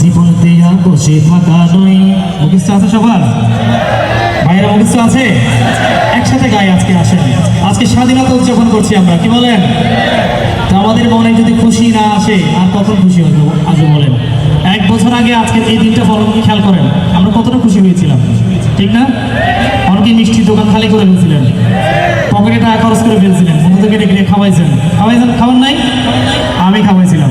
জীবন দেয়া বসে থাকা নয়। মুখস্থ আছে সবার? ভাইয়েরা মুখস্থ আছে? একসাথে গায়ে আজকে আসেন। আজকে স্বাধীনতা উদযাপন করছি আমরা, কি বলেন? তো আমাদের মনে যদি খুশি না আসে, আর কখন খুশি হবে, আজও বলেন। এক বছর আগে আজকে এই দিনটা ফলন খেয়াল করেন, আমরা কতটা খুশি হয়েছিলাম, ঠিক না? অনেকে মিষ্টির দোকান খালি করে ফেলছিলেন, পকেটে টাকা খরচ করে ফেলছিলেন বন্ধুদেরকে ডেকে খাওয়াইছেন। খাওয়াইছেন খাবার নাই? আমি খাওয়াইছিলাম।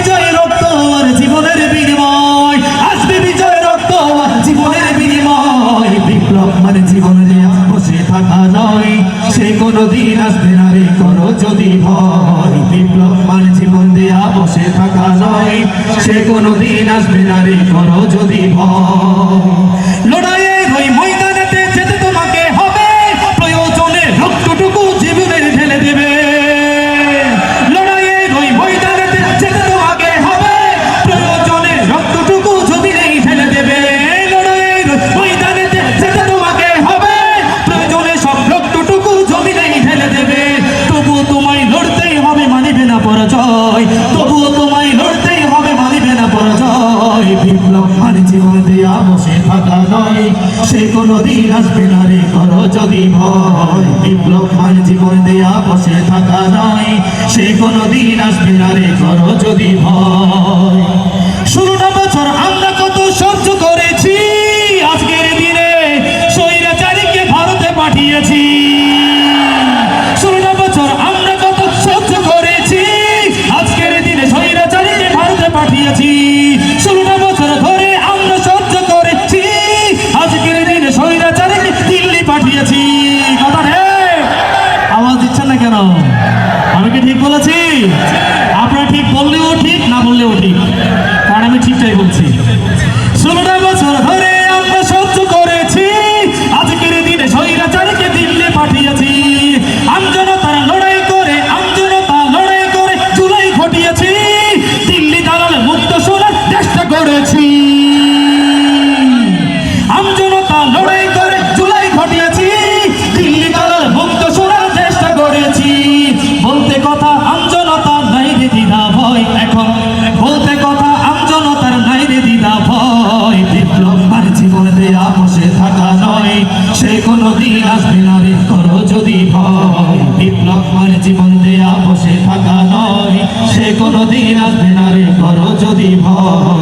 সে কোনো দিন আসবে না রে করো যদি ভয়। বিপ্লব মান জীবন দেয়া বসে থাকা নয়, সে কোনো দিন আসবে না করো যদি ভয়। জীবন দিয়া বসে থাকা নয়, সে কোনো দিন আসবে না রে করো যদি ভয়। বিপ্লব মানে জীবন দিয়া বসে থাকা নয়, সে কোনো দিন আসবে না রে করো যদি ভয়। ষোলোটা বছর আমরা পাঠিয়েছি কথা ঠিক আওয়াজ দিচ্ছেন না কেন? আমি কি ঠিক বলেছি? থাকা নয়, সে কোনো দিন আসবে না করো যদি ভয়। বিপ্লব মানে জীবন দেয়া, বসে থাকা নয়, সে কোনো দিন আসবে না করো যদি ভয়।